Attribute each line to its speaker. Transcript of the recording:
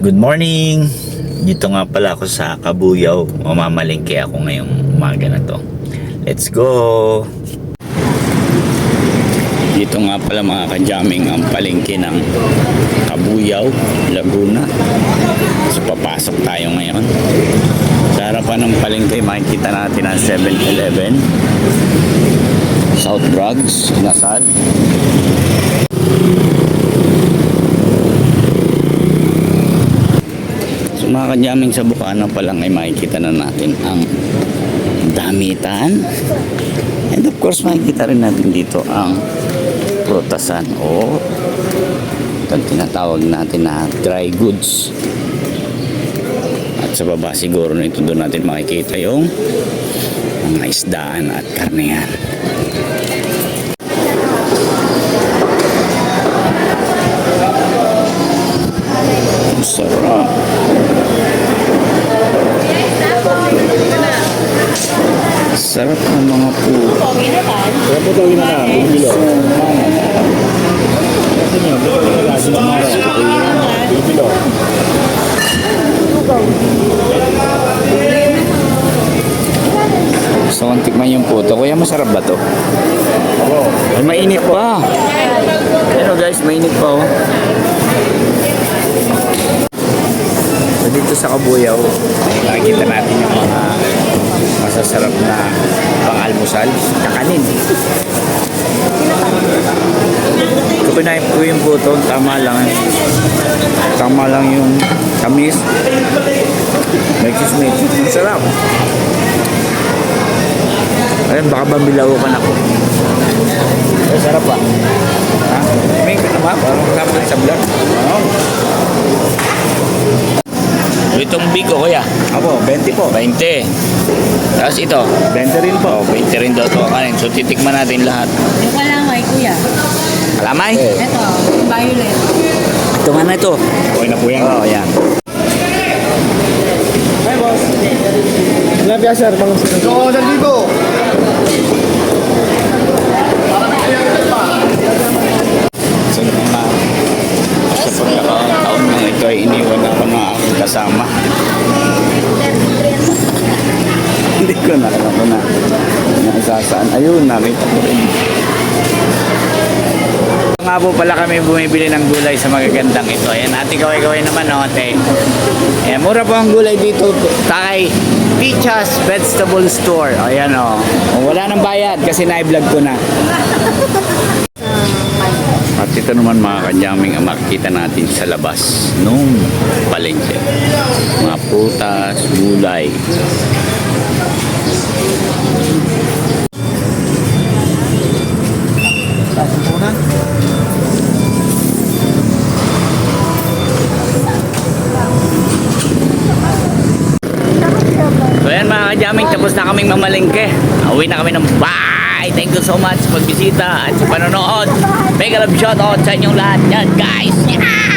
Speaker 1: Good morning! Dito nga pala ako sa Kabuyaw. Mamamalingke ako ngayong umaga na to. Let's go! Dito nga pala mga kajaming ang palengke ng Kabuyaw, Laguna. So papasok tayo ngayon. Sa harapan ng palengke makikita natin ang 7-Eleven. South Drugs, Nasal. So mga kanyaming sa Bukana pa lang ay makikita na natin ang damitan. And of course makikita rin natin dito ang prutasan o itong tinatawag natin na dry goods. At sa baba siguro nito doon natin makikita yung mga isdaan at karnehan. Ang sarap. Sarap ng mga po.
Speaker 2: Kaya po gawin na lang, kung bilo. Kasi nyo, buto na lang, sila mga Kung bilo.
Speaker 1: Gusto kong tikman yung puto. Kuya, masarap ba to? Ay, mainit pa. Pero guys, mainit pa oh. So dito sa Kabuyaw, nakikita natin yung mga masasarap na pang-almusal. Kakanin. Kukunain ko yung puto, tama lang. Tama lang yung tamis. May kismet. Masarap. Ayun, baka mabilawan ako. Ay, sarap pa. Ha? May kasama, parang kasama sa vlog. Oo. Itong bigo, kuya.
Speaker 2: Ako, 20 po.
Speaker 1: 20. Tapos ito.
Speaker 2: 20 rin po.
Speaker 1: Oh, 20 rin daw ito kanin. So, titikman natin lahat.
Speaker 3: Yung kalamay, kuya.
Speaker 1: Kalamay?
Speaker 3: Ito, violet.
Speaker 1: Ito nga na ito.
Speaker 2: Okay na po yan.
Speaker 1: Oo, oh, yan.
Speaker 2: Hi, boss. Piya, sir? Mga Oo, oh, libo.
Speaker 1: So, mga sa pagkakataon na ito ay iniwan ako ng aking kasama. Hindi ko na alam ko na nasasaan. Ayun, nakita ko rin. Nga po pala kami bumibili ng gulay sa magagandang ito. Ayan, ate kaway-kaway naman, no, ate. Ayan, mura po ang gulay dito. Takay Pichas Vegetable Store. Ayan, o. Wala nang bayad kasi na-vlog ko na. At ito naman mga kanyaming ang makikita natin sa labas nung palengke. Mga prutas, gulay. So yan mga kajaming, tapos na kaming mamalengke. Uwi na kami ng bye! Thank you so much pagbisita at sa panonood. Mega love shoutout sa inyong lahat. Yan guys! Yeah!